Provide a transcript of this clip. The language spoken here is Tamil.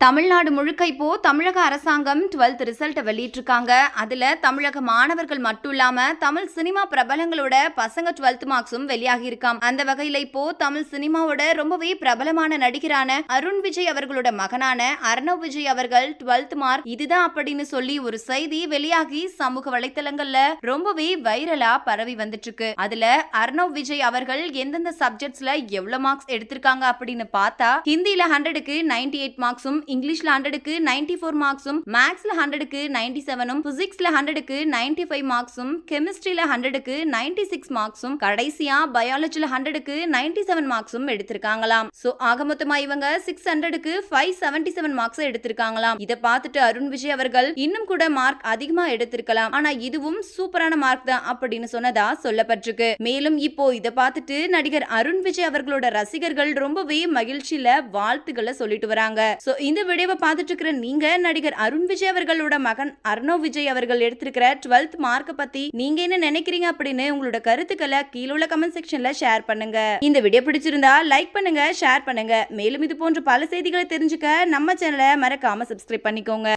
தமிழ்நாடு முழுக்க இப்போ தமிழக அரசாங்கம் 12th ரிசல்ட்டை வெளியிட்டிருக்காங்க. அதில் தமிழக மாணவர்கள் மட்டும் இல்லாம தமிழ் சினிமா பிரபலங்களோட பசங்க 12th மார்க்ஸும் வெளியாகி இருக்காம் அந்த வகையில இப்போ தமிழ் சினிமாவோட ரொம்பவே பிரபலமான நடிகரான அருண் விஜய் அவர்களோட மகனான அர்ணவ் விஜய் அவர்கள் 12th மார்க் இதுதான் அப்படின்னு சொல்லி ஒரு செய்தி வெளியாகி சமூக வலைத்தளங்கள்ல ரொம்பவே வைரலா பரவி வந்துட்டு இருக்கு அதுல அர்ணவ் விஜய் அவர்கள் எந்தெந்த சப்ஜெக்ட்ஸ்ல எவ்வளவு மார்க்ஸ் எடுத்திருக்காங்க அப்படின்னு பார்த்தா ஹிந்தியில ஹண்ட்ரடுக்கு நைன்டி எயிட் மார்க்ஸும் இங்கிலீஷ்ல ஹண்ட்ரடுக்கு நைன்டி ஃபோர் மார்க்ஸும் மேக்ஸ்ல ஹண்ட்ரடுக்கு நைன்டி செவனும் பிசிக்ஸ்ல ஹண்ட்ரடுக்கு நைன்டி ஃபைவ் மார்க்ஸும் கெமிஸ்ட்ரியில ஹண்ட்ரடுக்கு நைன்டி சிக்ஸ் மார்க்ஸும் கடைசியா பயாலஜில ஹண்ட்ரடுக்கு நைன்டி செவன் மார்க்ஸும் எடுத்திருக்காங்களாம். சோ ஆக மொத்தமா இவங்க சிக்ஸ் ஹண்ட்ரடுக்கு ஃபைவ் செவன்டி செவன் மார்க்ஸ் எடுத்திருக்காங்களாம். இதை பார்த்துட்டு அருண் விஜய் அவர்கள் இன்னும் கூட மார்க் அதிகமா எடுத்திருக்கலாம். ஆனா இதுவும் சூப்பரான மார்க் தான் அப்படின்னு சொன்னதா சொல்லப்பட்டிருக்கு. மேலும் இப்போ இதை பார்த்துட்டு நடிகர் அருண் விஜய் அவர்களோட ரசிகர்கள் ரொம்பவே மகிழ்ச்சியில வாழ்த்துக்களை சொல்லிட்டு வராங்க. சோ இந்த வீடியோவை பார்த்துட்டு இருக்கிற நீங்க நடிகர் அருண் விஜய் அவர்களோட மகன் அர்ணவ் விஜய் அவர்கள் எடுத்திருக்கிற டுவெல்த் மார்க்கை பத்தி நீங்க என்ன நினைக்கிறீங்க அப்படின்னு உங்களோட கருத்துக்களை கீழே உள்ள கமெண்ட் செக்ஷன்ல ஷேர் பண்ணுங்க. இந்த வீடியோ பிடிச்சிருந்தா லைக் பண்ணுங்க ஷேர் பண்ணுங்க. மேலும் இது போன்ற பல செய்திகளை தெரிஞ்சுக்க நம்ம சேனலை மறக்காம சப்ஸ்கிரைப் பண்ணிக்கோங்க.